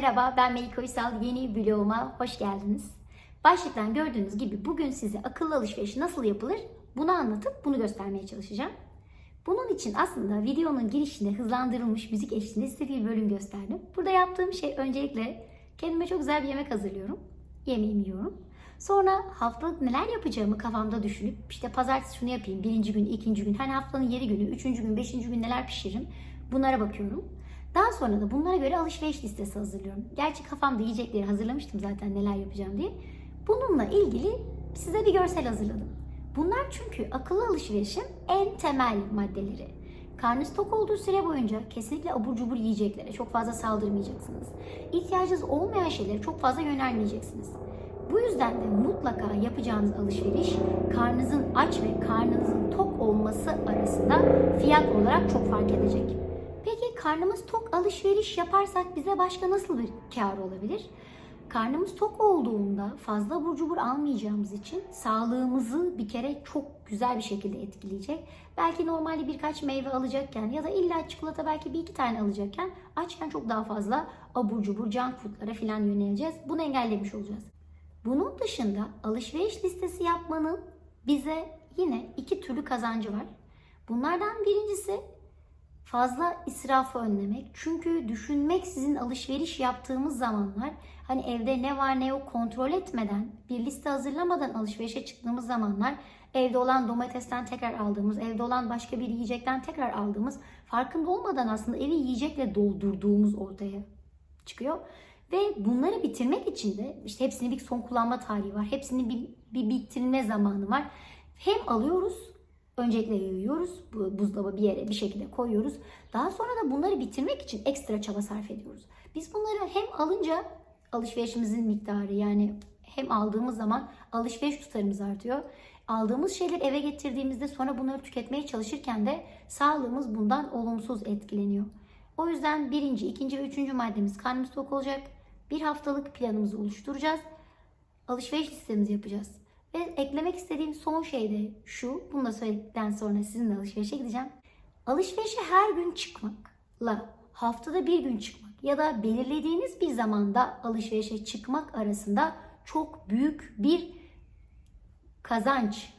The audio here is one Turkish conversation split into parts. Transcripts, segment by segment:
Merhaba ben Melike Uysal. Yeni vloguma hoş geldiniz. Başlıktan gördüğünüz gibi bugün size akıllı alışveriş nasıl yapılır bunu anlatıp bunu göstermeye çalışacağım. Bunun için aslında videonun girişinde hızlandırılmış müzik eşliğinde size bir bölüm gösterdim. Burada yaptığım şey öncelikle kendime çok güzel bir yemek hazırlıyorum. Yemeğimi yiyorum. Sonra haftalık neler yapacağımı kafamda düşünüp işte pazartesi şunu yapayım, birinci gün, ikinci gün, hani haftanın yedi günü, üçüncü gün, beşinci gün neler pişiririm bunlara bakıyorum. Daha sonra da bunlara göre alışveriş listesi hazırlıyorum. Gerçi kafamda yiyecekleri hazırlamıştım zaten neler yapacağım diye. Bununla ilgili size bir görsel hazırladım. Bunlar çünkü akıllı alışverişin en temel maddeleri. Karnınız tok olduğu süre boyunca kesinlikle abur cubur yiyeceklere çok fazla saldırmayacaksınız. İhtiyacınız olmayan şeylere çok fazla yönelmeyeceksiniz. Bu yüzden de mutlaka yapacağınız alışveriş karnınızın aç ve karnınızın tok olması arasında fiyat olarak çok fark edecek. Karnımız tok alışveriş yaparsak bize başka nasıl bir kar olabilir? Karnımız tok olduğunda fazla abur cubur almayacağımız için sağlığımızı bir kere çok güzel bir şekilde etkileyecek. Belki normalde birkaç meyve alacakken ya da illa çikolata belki bir iki tane alacakken açken çok daha fazla abur cubur, junk foodlara falan yöneleceğiz. Bunu engellemiş olacağız. Bunun dışında alışveriş listesi yapmanın bize yine iki türlü kazancı var. Bunlardan birincisi fazla israfı önlemek. Çünkü düşünmek sizin alışveriş yaptığımız zamanlar hani evde ne var ne yok kontrol etmeden, bir liste hazırlamadan alışverişe çıktığımız zamanlar evde olan domatesten tekrar aldığımız, evde olan başka bir yiyecekten tekrar aldığımız, farkında olmadan aslında evi yiyecekle doldurduğumuz ortaya çıkıyor. Ve bunları bitirmek için de işte hepsinin bir son kullanma tarihi var. Hepsinin bir, bir bitirme zamanı var. Hem alıyoruz Öncelikle yayıyoruz. Bu buzdolabı bir yere bir şekilde koyuyoruz. Daha sonra da bunları bitirmek için ekstra çaba sarf ediyoruz. Biz bunları hem alınca alışverişimizin miktarı yani hem aldığımız zaman alışveriş tutarımız artıyor. Aldığımız şeyleri eve getirdiğimizde sonra bunları tüketmeye çalışırken de sağlığımız bundan olumsuz etkileniyor. O yüzden birinci, ikinci ve üçüncü maddemiz karnımız tok olacak. Bir haftalık planımızı oluşturacağız. Alışveriş listemizi yapacağız. Ve eklemek istediğim son şey de şu. Bunu da söyledikten sonra sizinle alışverişe gideceğim. Alışverişe her gün çıkmakla haftada bir gün çıkmak ya da belirlediğiniz bir zamanda alışverişe çıkmak arasında çok büyük bir kazanç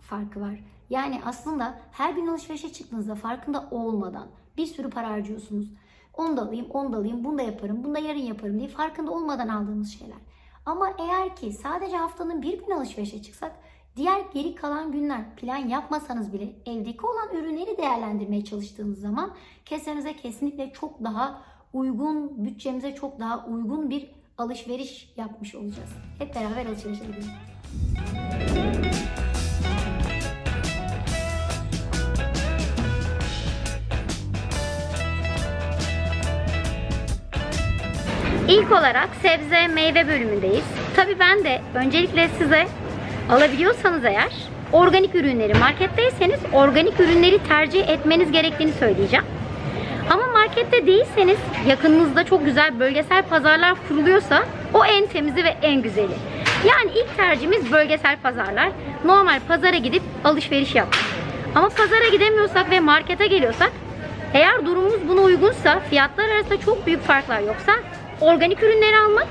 farkı var. Yani aslında her gün alışverişe çıktığınızda farkında olmadan bir sürü para harcıyorsunuz. Onu da alayım, onu da alayım, bunu da yaparım, bunu da yarın yaparım diye farkında olmadan aldığınız şeyler. Ama eğer ki sadece haftanın bir gün alışverişe çıksak diğer geri kalan günler plan yapmasanız bile evdeki olan ürünleri değerlendirmeye çalıştığınız zaman kesenize kesinlikle çok daha uygun, bütçemize çok daha uygun bir alışveriş yapmış olacağız. Hep beraber alışverişe gidelim. İlk olarak sebze meyve bölümündeyiz. Tabi ben de öncelikle size alabiliyorsanız eğer organik ürünleri marketteyseniz organik ürünleri tercih etmeniz gerektiğini söyleyeceğim. Ama markette değilseniz yakınınızda çok güzel bölgesel pazarlar kuruluyorsa o en temizi ve en güzeli. Yani ilk tercihimiz bölgesel pazarlar. Normal pazara gidip alışveriş yapmak. Ama pazara gidemiyorsak ve markete geliyorsak eğer durumumuz buna uygunsa fiyatlar arasında çok büyük farklar yoksa organik ürünleri almak.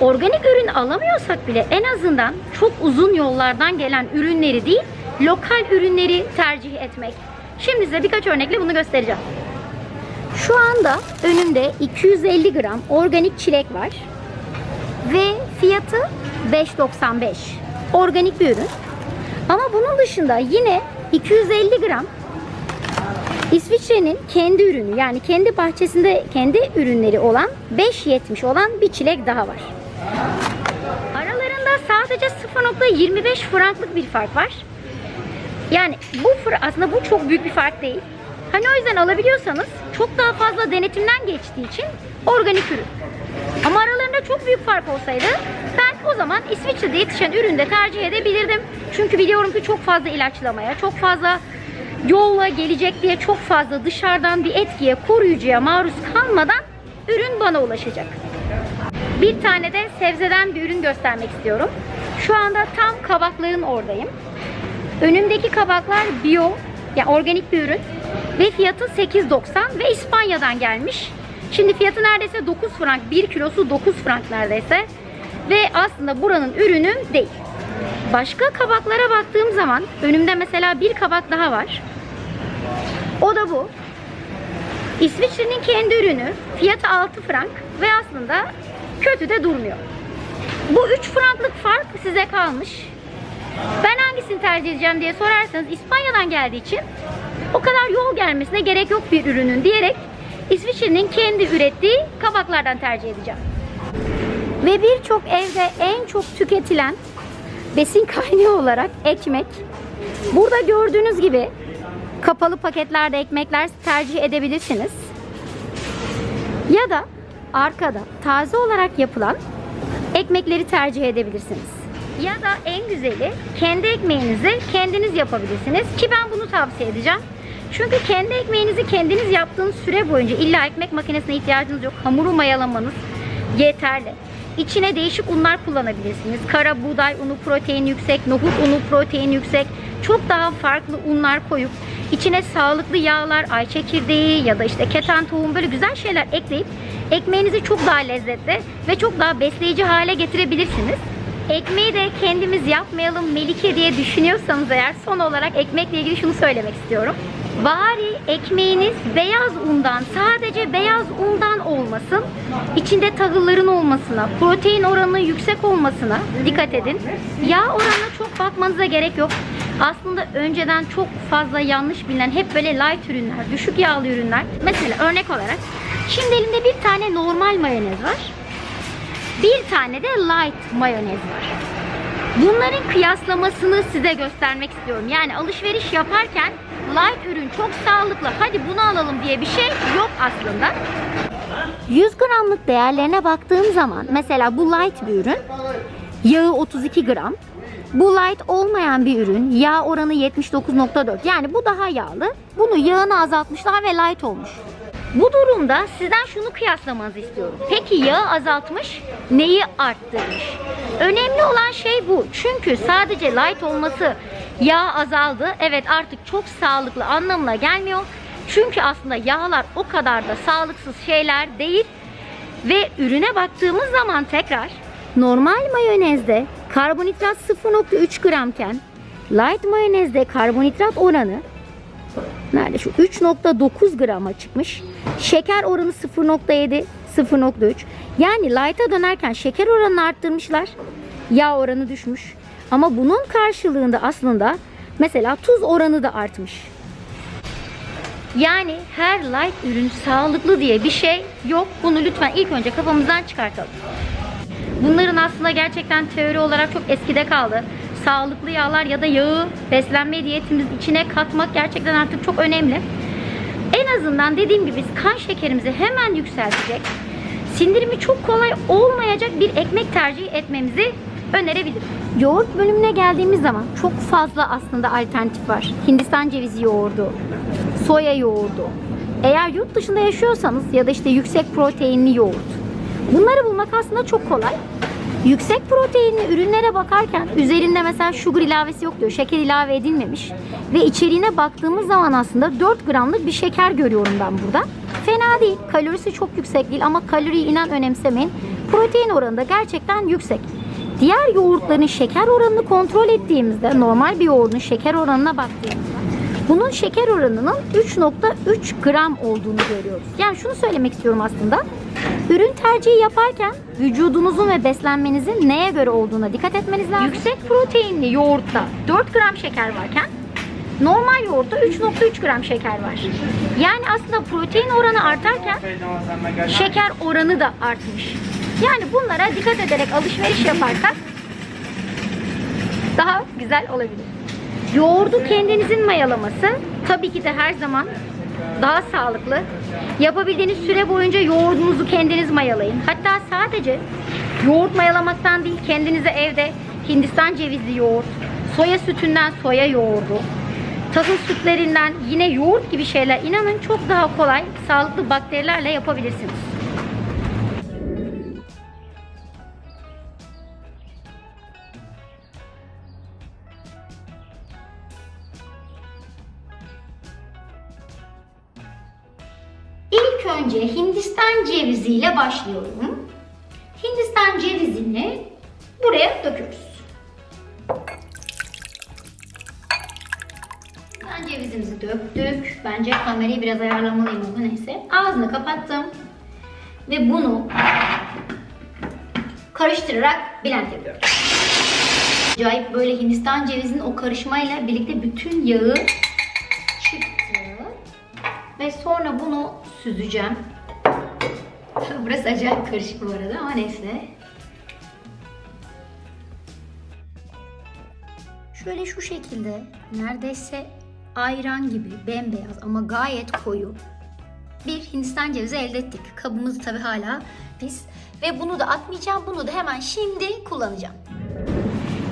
Organik ürün alamıyorsak bile en azından çok uzun yollardan gelen ürünleri değil, lokal ürünleri tercih etmek. Şimdi size birkaç örnekle bunu göstereceğim. Şu anda önümde 250 gram organik çilek var. Ve fiyatı 5.95. Organik bir ürün. Ama bunun dışında yine 250 gram İsviçre'nin kendi ürünü yani kendi bahçesinde kendi ürünleri olan 5.70 olan bir çilek daha var. Aralarında sadece 0.25 franklık bir fark var. Yani bu aslında bu çok büyük bir fark değil. Hani o yüzden alabiliyorsanız çok daha fazla denetimden geçtiği için organik ürün. Ama aralarında çok büyük fark olsaydı ben o zaman İsviçre'de yetişen üründe tercih edebilirdim. Çünkü biliyorum ki çok fazla ilaçlamaya, çok fazla yolla gelecek diye çok fazla dışarıdan bir etkiye, koruyucuya maruz kalmadan ürün bana ulaşacak. Bir tane de sebzeden bir ürün göstermek istiyorum. Şu anda tam kabakların oradayım. Önümdeki kabaklar bio, yani organik bir ürün ve fiyatı 8.90 ve İspanya'dan gelmiş. Şimdi fiyatı neredeyse 9 frank. 1 kilosu 9 frank neredeyse. Ve aslında buranın ürünü değil. Başka kabaklara baktığım zaman önümde mesela bir kabak daha var. O da bu. İsviçre'nin kendi ürünü. Fiyatı 6 frank ve aslında kötü de durmuyor. Bu 3 franklık fark size kalmış. Ben hangisini tercih edeceğim diye sorarsanız İspanya'dan geldiği için o kadar yol gelmesine gerek yok bir ürünün diyerek İsviçre'nin kendi ürettiği kabaklardan tercih edeceğim. Ve birçok evde en çok tüketilen besin kaynağı olarak ekmek. Burada gördüğünüz gibi kapalı paketlerde ekmekler tercih edebilirsiniz. Ya da arkada taze olarak yapılan ekmekleri tercih edebilirsiniz. Ya da en güzeli kendi ekmeğinizi kendiniz yapabilirsiniz ki ben bunu tavsiye edeceğim. Çünkü kendi ekmeğinizi kendiniz yaptığınız süre boyunca illa ekmek makinesine ihtiyacınız yok. Hamuru mayalamanız yeterli. İçine değişik unlar kullanabilirsiniz. Kara buğday unu protein yüksek, nohut unu protein yüksek. Çok daha farklı unlar koyup içine sağlıklı yağlar, ay çekirdeği ya da işte keten tohum böyle güzel şeyler ekleyip ekmeğinizi çok daha lezzetli ve çok daha besleyici hale getirebilirsiniz. Ekmeği de kendimiz yapmayalım Melike diye düşünüyorsanız eğer son olarak ekmekle ilgili şunu söylemek istiyorum. Bari ekmeğiniz beyaz undan, sadece beyaz undan olmasın. İçinde tahılların olmasına, protein oranının yüksek olmasına dikkat edin. Yağ oranına çok bakmanıza gerek yok. Aslında önceden çok fazla yanlış bilinen hep böyle light ürünler, düşük yağlı ürünler. Mesela örnek olarak şimdi elimde bir tane normal mayonez var. Bir tane de light mayonez var. Bunların kıyaslamasını size göstermek istiyorum. Yani alışveriş yaparken light ürün çok sağlıklı hadi bunu alalım diye bir şey yok aslında. 100 gramlık değerlerine baktığım zaman mesela bu light bir ürün yağı 32 gram. Bu light olmayan bir ürün yağ oranı 79.4 yani bu daha yağlı. Bunu yağını azaltmışlar ve light olmuş. Bu durumda sizden şunu kıyaslamanızı istiyorum. Peki yağı azaltmış, neyi arttırmış? Önemli olan şey bu. Çünkü sadece light olması yağ azaldı. Evet artık çok sağlıklı anlamına gelmiyor. Çünkü aslında yağlar o kadar da sağlıksız şeyler değil. Ve ürüne baktığımız zaman tekrar normal mayonezde karbonhidrat 0.3 gramken light mayonezde karbonhidrat oranı Nerede şu 3.9 grama çıkmış. Şeker oranı 0.7, 0.3. Yani light'a dönerken şeker oranını arttırmışlar. Yağ oranı düşmüş. Ama bunun karşılığında aslında mesela tuz oranı da artmış. Yani her light ürün sağlıklı diye bir şey yok. Bunu lütfen ilk önce kafamızdan çıkartalım. Bunların aslında gerçekten teori olarak çok eskide kaldı. Sağlıklı yağlar ya da yağı beslenme diyetimiz içine katmak gerçekten artık çok önemli. En azından dediğim gibi kan şekerimizi hemen yükseltecek, sindirimi çok kolay olmayacak bir ekmek tercih etmemizi önerebilirim. Yoğurt bölümüne geldiğimiz zaman çok fazla aslında alternatif var. Hindistan cevizi yoğurdu, soya yoğurdu. Eğer yurt dışında yaşıyorsanız ya da işte yüksek proteinli yoğurt. Bunları bulmak aslında çok kolay. Yüksek proteinli ürünlere bakarken üzerinde mesela sugar ilavesi yok diyor. Şeker ilave edilmemiş. Ve içeriğine baktığımız zaman aslında 4 gramlık bir şeker görüyorum ben burada. Fena değil. Kalorisi çok yüksek değil ama kaloriyi inan önemsemeyin. Protein oranı da gerçekten yüksek. Diğer yoğurtların şeker oranını kontrol ettiğimizde normal bir yoğurdun şeker oranına baktığımızda bunun şeker oranının 3.3 gram olduğunu görüyoruz. Yani şunu söylemek istiyorum aslında. Ürün tercihi yaparken vücudunuzun ve beslenmenizin neye göre olduğuna dikkat etmeniz lazım. Yüksek proteinli yoğurtta 4 gram şeker varken normal yoğurtta 3.3 gram şeker var. Yani aslında protein oranı artarken şeker oranı da artmış. Yani bunlara dikkat ederek alışveriş yaparsak daha güzel olabilir. Yoğurdu kendinizin mayalaması tabii ki de her zaman daha sağlıklı. Yapabildiğiniz süre boyunca yoğurdunuzu kendiniz mayalayın. Hatta sadece yoğurt mayalamaktan değil kendinize evde Hindistan cevizli yoğurt, soya sütünden soya yoğurdu, tahıl sütlerinden yine yoğurt gibi şeyler inanın çok daha kolay sağlıklı bakterilerle yapabilirsiniz. Hindistan ceviziyle başlıyorum. Hindistan cevizini buraya döküyoruz. Hindistan cevizimizi döktük. Bence kamerayı biraz ayarlamalıyım ama neyse. Ağzını kapattım. Ve bunu karıştırarak blend yapıyorum. Acayip böyle Hindistan cevizinin o karışmayla birlikte bütün yağı çıktı. Ve sonra bunu süzeceğim. Burası acayip karışık bu arada ama neyse. Şöyle şu şekilde neredeyse ayran gibi bembeyaz ama gayet koyu bir Hindistan cevizi elde ettik. Kabımız tabi hala pis. Ve bunu da atmayacağım. Bunu da hemen şimdi kullanacağım.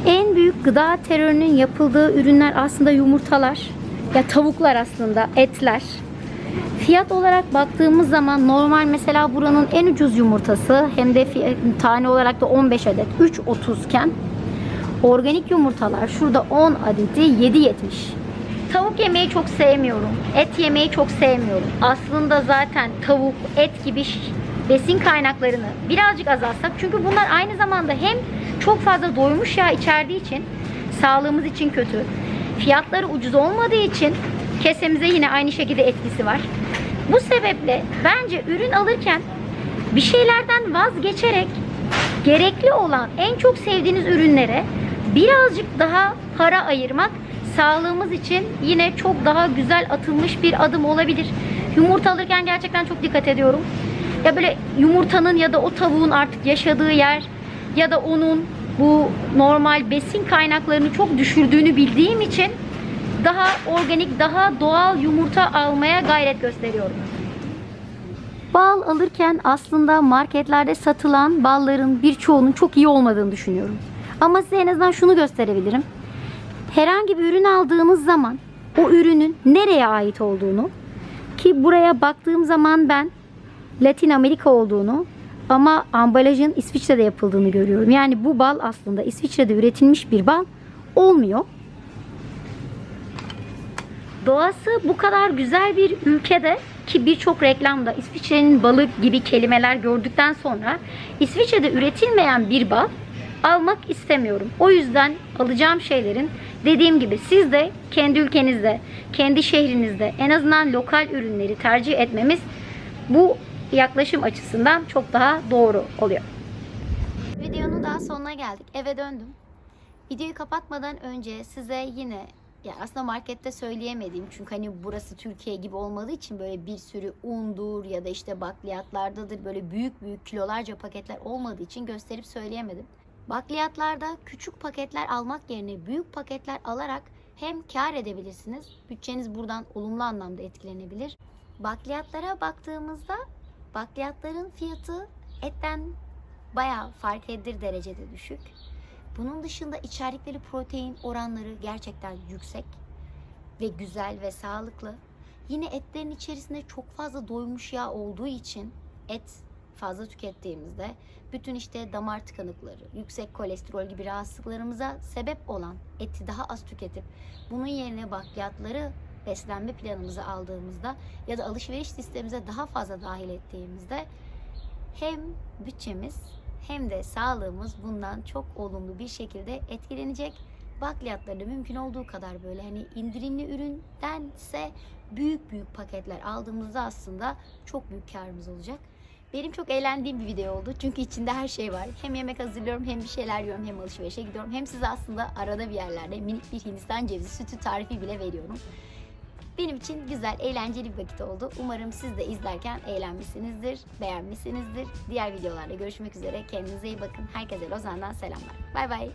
En büyük gıda terörünün yapıldığı ürünler aslında yumurtalar. Ya tavuklar aslında, etler. Fiyat olarak baktığımız zaman normal mesela buranın en ucuz yumurtası hem de tane olarak da 15 adet 3.30 iken organik yumurtalar şurada 10 adeti 7.70. Tavuk yemeyi çok sevmiyorum. Et yemeyi çok sevmiyorum. Aslında zaten tavuk, et gibi besin kaynaklarını birazcık azaltsak. Çünkü bunlar aynı zamanda hem çok fazla doymuş yağ içerdiği için sağlığımız için kötü. Fiyatları ucuz olmadığı için kesemize yine aynı şekilde etkisi var. Bu sebeple bence ürün alırken bir şeylerden vazgeçerek gerekli olan en çok sevdiğiniz ürünlere birazcık daha para ayırmak sağlığımız için yine çok daha güzel atılmış bir adım olabilir. Yumurta alırken gerçekten çok dikkat ediyorum. Ya böyle yumurtanın ya da o tavuğun artık yaşadığı yer ya da onun bu normal besin kaynaklarını çok düşürdüğünü bildiğim için daha organik, daha doğal yumurta almaya gayret gösteriyorum. Bal alırken aslında marketlerde satılan balların birçoğunun çok iyi olmadığını düşünüyorum. Ama size en azından şunu gösterebilirim. Herhangi bir ürün aldığınız zaman o ürünün nereye ait olduğunu ki buraya baktığım zaman ben Latin Amerika olduğunu ama ambalajın İsviçre'de yapıldığını görüyorum. Yani bu bal aslında İsviçre'de üretilmiş bir bal olmuyor. Doğası bu kadar güzel bir ülkede ki birçok reklamda İsviçre'nin balı gibi kelimeler gördükten sonra İsviçre'de üretilmeyen bir bal almak istemiyorum. O yüzden alacağım şeylerin dediğim gibi siz de kendi ülkenizde, kendi şehrinizde en azından lokal ürünleri tercih etmemiz bu yaklaşım açısından çok daha doğru oluyor. Videonun daha sonuna geldik. Eve döndüm. Videoyu kapatmadan önce size yine ya aslında markette söyleyemediğim çünkü hani burası Türkiye gibi olmadığı için böyle bir sürü undur ya da işte bakliyatlardadır böyle büyük büyük kilolarca paketler olmadığı için gösterip söyleyemedim. Bakliyatlarda küçük paketler almak yerine büyük paketler alarak hem kar edebilirsiniz. Bütçeniz buradan olumlu anlamda etkilenebilir. Bakliyatlara baktığımızda bakliyatların fiyatı etten bayağı fark edilir derecede düşük. Bunun dışında içerdikleri protein oranları gerçekten yüksek ve güzel ve sağlıklı. Yine etlerin içerisinde çok fazla doymuş yağ olduğu için et fazla tükettiğimizde bütün işte damar tıkanıkları, yüksek kolesterol gibi rahatsızlıklarımıza sebep olan eti daha az tüketip bunun yerine bakliyatları beslenme planımıza aldığımızda ya da alışveriş listemize daha fazla dahil ettiğimizde hem bütçemiz hem de sağlığımız bundan çok olumlu bir şekilde etkilenecek. Bakliyatları mümkün olduğu kadar böyle hani indirimli üründense büyük büyük paketler aldığımızda aslında çok büyük karımız olacak. Benim çok eğlendiğim bir video oldu. Çünkü içinde her şey var. Hem yemek hazırlıyorum hem bir şeyler yiyorum hem alışverişe gidiyorum. Hem size aslında arada bir yerlerde minik bir Hindistan cevizi sütü tarifi bile veriyorum. Benim için güzel, eğlenceli bir vakit oldu. Umarım siz de izlerken eğlenmişsinizdir, beğenmişsinizdir. Diğer videolarda görüşmek üzere. Kendinize iyi bakın. Herkese Lozan'dan selamlar. Bay bay.